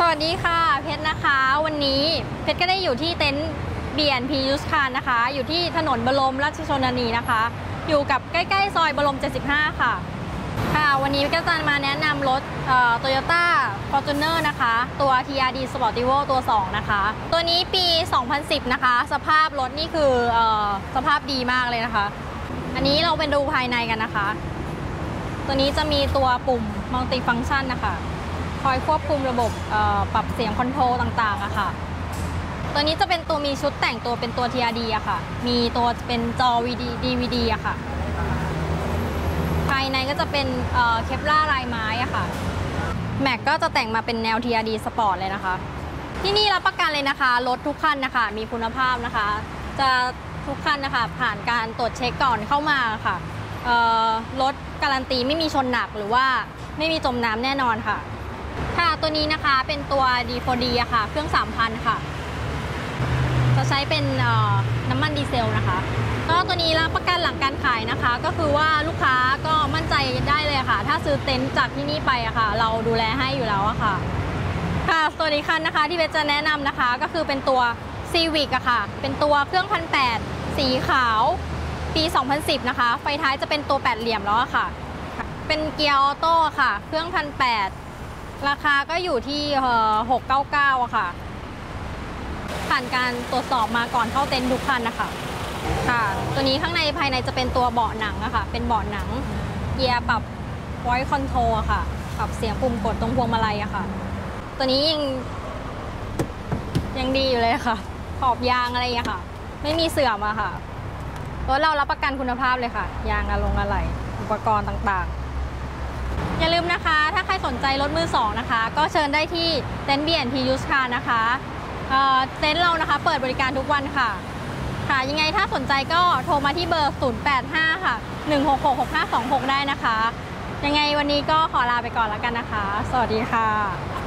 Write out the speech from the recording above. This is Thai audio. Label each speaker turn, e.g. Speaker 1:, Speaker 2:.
Speaker 1: สวัสดีค่ะ เพชรนะคะ วันนี้เพชรก็ได้อยู่ที่เต็นท์ BNP ยูสคารนะคะ อยู่ที่ถนนบรมราชชนนีนะคะ อยู่กับใกล้ๆ ซอยบรม 75 ค่ะ ค่ะวันนี้ก็จะมาแนะนำรถโตโยต้าฟอร์จูเนอร์นะคะ ตัว TRD Sportivo ตัว 2 นะคะ ตัวนี้ปี 2010 นะคะ สภาพรถนี่คือเออสภาพดีมากเลยนะคะ อันนี้เราเป็นดูภายในกันนะคะ ตัวนี้จะมีตัวปุ่มมัลติฟัง c t ชันนะคะ คอยควบคุมระบบปรับเสียงคอนโทรลต่างๆอะค่ะ ตัวนี้จะเป็นตัวมีชุดแต่งตัวเป็นตัว TRD อะค่ะ มีตัวเป็นจอ VD DVD อะค่ะ ภายในก็จะเป็นเคปล่าลายไม้อะค่ะ แม็กก็จะแต่งมาเป็นแนว TRD Sport เลยนะคะ ที่นี่รับประกันเลยนะคะ รถทุกคันนะคะ มีคุณภาพนะคะ จะทุกคันนะคะ ผ่านการตรวจเช็คก่อนเข้ามาค่ะเอ่อรถการันตีไม่มีชนหนักหรือว่าไม่มีจมน้ำแน่นอนค่ะ ค่ะตัวนี้นะคะเป็นตัว D4D อะค่ะ เครื่อง 3,000 ค่ะ จะใช้เป็นน้ำมันดีเซลนะคะ ก็ตัวนี้รับประกันหลังการขายนะคะ ก็คือว่าลูกค้าก็มั่นใจได้เลยค่ะ ถ้าซื้อเต็นท์จากที่นี่ไปอะค่ะ เราดูแลให้อยู่แล้วอะค่ะ ค่ะตัวนี้คันนะคะที่เบสจะแนะนำนะคะ ก็คือเป็นตัว Civic อะค่ะ เป็นตัวเครื่องพันแสีขาวปี 2010 นะคะ ไฟท้ายจะเป็นตัวแปดเหลี่ยมแล้วอะค่ะ เป็นเกียร์ออโต้ค่ะ เครื่องพันแราคาก็อยู่ที่เอ่อ699อะค่ะ ผ่านการตรวจสอบมาก่อนเข้าเต็นท์ทุกคันนะคะค่ะ ตัวนี้ข้างในภายในจะเป็นตัวเบาะหนังอะค่ะ เป็นเบาะหนัง เกียร์ปรับ voice control อะค่ะ ปรับเสียงปุ่มกดตรงพวงมาลัยอะค่ะ ตัวนี้ยังยังดีอยู่เลยค่ะขอบยางอะไรอย่างค่ะ ไม่มีเสื่อมอะค่ะรถเรารับประกันคุณภาพเลยค่ะ ยางอะลงอะไหล่อุปกรณ์ต่างๆ อย่าลืมนะคะ สนใจรถมือสองนะคะ ก็เชิญได้ที่เต็นท์ BNT Used Car นะคะเเต็นท์เรานะคะเปิดบริการทุกวันค่ะ ค่ะยังไงถ้าสนใจก็โทรมาที่เบอร์ 085 ค่ะ 1666526 ได้นะคะ ยังไงวันนี้ก็ขอลาไปก่อนแล้วกันนะคะ สวัสดีค่ะ